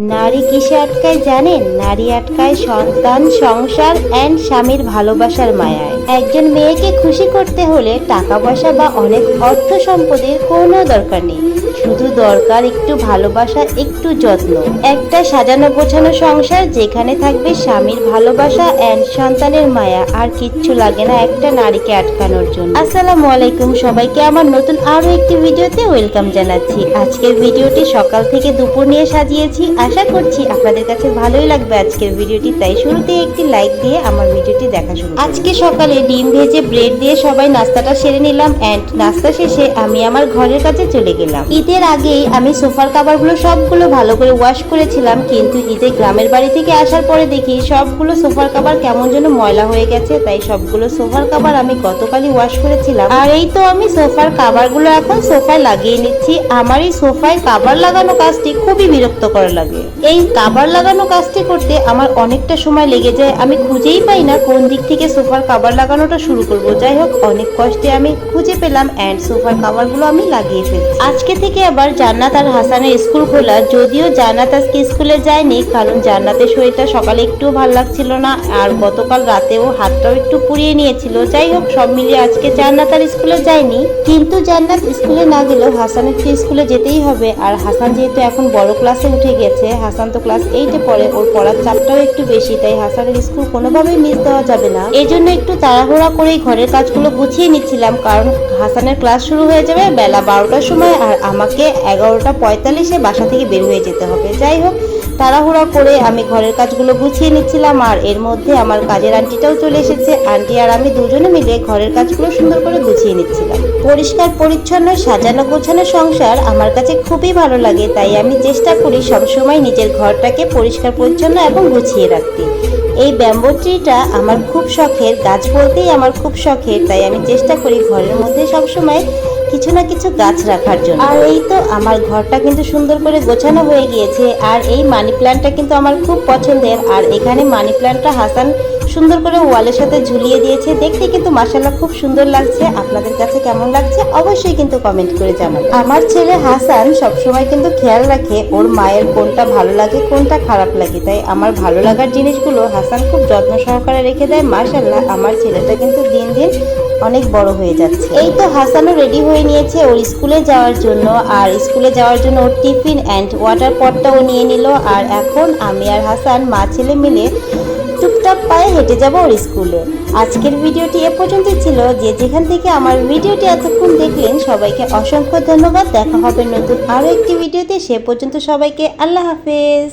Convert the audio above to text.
নারী কিসে আটকায় জানেন? নারী আটকায় সন্তান, সংসার অ্যান্ড স্বামীর ভালোবাসার মায়ায়। একজন মেয়েকে খুশি করতে হলে টাকা পয়সা বা অনেক অর্থ সম্পদের কোনো দরকার নেই। শুধু দরকার একটু ভালোবাসা, একটু যত্ন। একটা সাজানো গোছানো সংসার যেখানে থাকবে স্বামীর ভালোবাসা অ্যান্ড সন্তানের মায়া, আর কিচ্ছু লাগে না একটা নারীকে আটকানোর জন্য। আসসালামু আলাইকুম সবাইকে আমার নতুন আরও একটি ভিডিওতে ওয়েলকাম জানাচ্ছি। আজকের ভিডিওটি সকাল থেকে দুপুর নিয়ে সাজিয়েছি। আশা করছি আপনাদের কাছে ভালোই লাগবে আজকের ভিডিওটি, তাই শুরুতে একটি লাইক দিয়ে আমার ভিডিওটি দেখা শুরু আজকে সকালে ডিম ভেজে ব্রেড দিয়ে সবাই নাস্তাটা সেরে নিলাম অ্যান্ড নাস্তা শেষে আমি আমার ঘরের কাছে চলে গেলাম। ঈদের আগেই আমি সোফার কাভারগুলো সবগুলো ভালো করে ওয়াশ করেছিলাম, কিন্তু ঈদে গ্রামের বাড়ি থেকে আসার পরে দেখি সবগুলো সোফার কাভার কেমন যেন ময়লা হয়ে গেছে, তাই সবগুলো সোফার কাভার আমি গতকালই ওয়াশ করেছিলাম। আর এই তো আমি সোফার কাভারগুলো এখন সোফায় লাগিয়ে নিচ্ছি। আমার এই সোফায় কাভার লাগানো কাজটি খুবই বিরক্ত করা লাগে। এই কাভার লাগানো কাজটি করতে আমার অনেকটা সময় লেগে যায়। আমি খুঁজেই পাই না কোন দিক থেকে সোফার কাভার লাগানোটা শুরু করব। যাই হোক, অনেক কষ্টে আমি খুঁজে পেলাম অ্যান্ড সোফার কাভারগুলো আমি লাগিয়ে ফেলছি। আজকে থেকে আবার জান্নাত আর হাসানের স্কুল খোলা। যদিও জান্নাত আজকে স্কুলে যায়নি, কারণ জান্নাতের শরীরটা সকালে একটু ভালো লাগছিল না, আর গতকাল রাতেও হাতটাও একটু পুড়িয়ে নিয়েছিল। যাই হোক, সব মিলিয়ে আজকে জান্নাত আর স্কুলে যায়নি। কিন্তু জান্নাত স্কুলে না গেলেও হাসানের তো স্কুলে যেতেই হবে। আর হাসান যেহেতু এখন বড় ক্লাসে উঠে গেছে, হাসান তো ক্লাস এইটে পড়ে, ওর পড়ার চাপটাও একটু বেশি, তাই হাসানের স্কুল কোনোভাবেই মিস দেওয়া যাবে না। এই জন্য একটু তাড়াহুড়া করেই ঘরের কাজগুলো গুছিয়ে নিচ্ছিলাম, কারণ হাসানের ক্লাস শুরু হয়ে যাবে বেলা বারোটার সময়, আর আমাকে এগারোটা পঁয়তাল্লিশে বাসা থেকে বের হয়ে যেতে হবে। যাই হোক, তাড়াহুড়া করে আমি ঘরের কাজগুলো গুছিয়ে নিচ্ছিলাম আর এর মধ্যে আমার কাজের আন্টিটাও চলে এসেছে। আন্টি আর আমি দুজনে মিলে ঘরের কাজগুলো সুন্দর করে গুছিয়ে নিচ্ছিলাম। পরিষ্কার, পরিচ্ছন্ন, সাজানো, গোছানো সংসার আমার কাছে খুবই ভালো লাগে, তাই আমি চেষ্টা করি সবসময় নিজের ঘরটাকে পরিষ্কার, পরিচ্ছন্ন এবং গুছিয়ে রাখতে। এই ব্যাম্বো ট্রিটা আমার খুব শখের, গাছ বলতেই আমার খুব শখের, তাই আমি চেষ্টা করি ঘরের মধ্যে সবসময় কিছু না কিছু গাছ রাখার জন্য। আর এই তো আমার ঘরটা কিন্তু সুন্দর করে গোছানো হয়ে গিয়েছে, আর এই মানি প্ল্যান্টটা কিন্তু আমার খুব পছন্দের, আর এখানে মানি প্ল্যান্টটা হাসান সুন্দর করে ওয়ালের সাথে ঝুলিয়ে দিয়েছে। দেখতে কিন্তু মাসাল্লাহ খুব সুন্দর লাগছে। আপনাদের কাছে কেমন লাগছে অবশ্যই কিন্তু কমেন্ট করে জানান। আমার ছেলে হাসান সবসময় কিন্তু খেয়াল রাখে ওর মায়ের কোনটা ভালো লাগে, কোনটা খারাপ লাগে। তাই আমার ভালো লাগার জিনিসগুলো হাসান খুব যত্ন সহকারে রেখে দেয়। মাসাল্লাহ আমার ছেলেটা কিন্তু দিন দিন অনেক বড় হয়ে যাচ্ছে। এই তো হাসানও রেডি হয়ে নিয়েছে ওর স্কুলে যাওয়ার জন্য। আর স্কুলে যাওয়ার জন্য ওর টিফিন অ্যান্ড ওয়াটার পটটাও নিয়ে নিল। আর এখন আমি আর হাসান মা ছেলে মিলে টুকটাক পায়ে হেঁটে যাব ওর স্কুলে। আজকের ভিডিওটি এ পর্যন্ত ছিল। যে যেখান থেকে আমার ভিডিওটি এতক্ষণ দেখলেন, সবাইকে অসংখ্য ধন্যবাদ। দেখা হবে নতুন আরও একটি ভিডিওতে। সে পর্যন্ত সবাইকে আল্লাহ হাফেজ।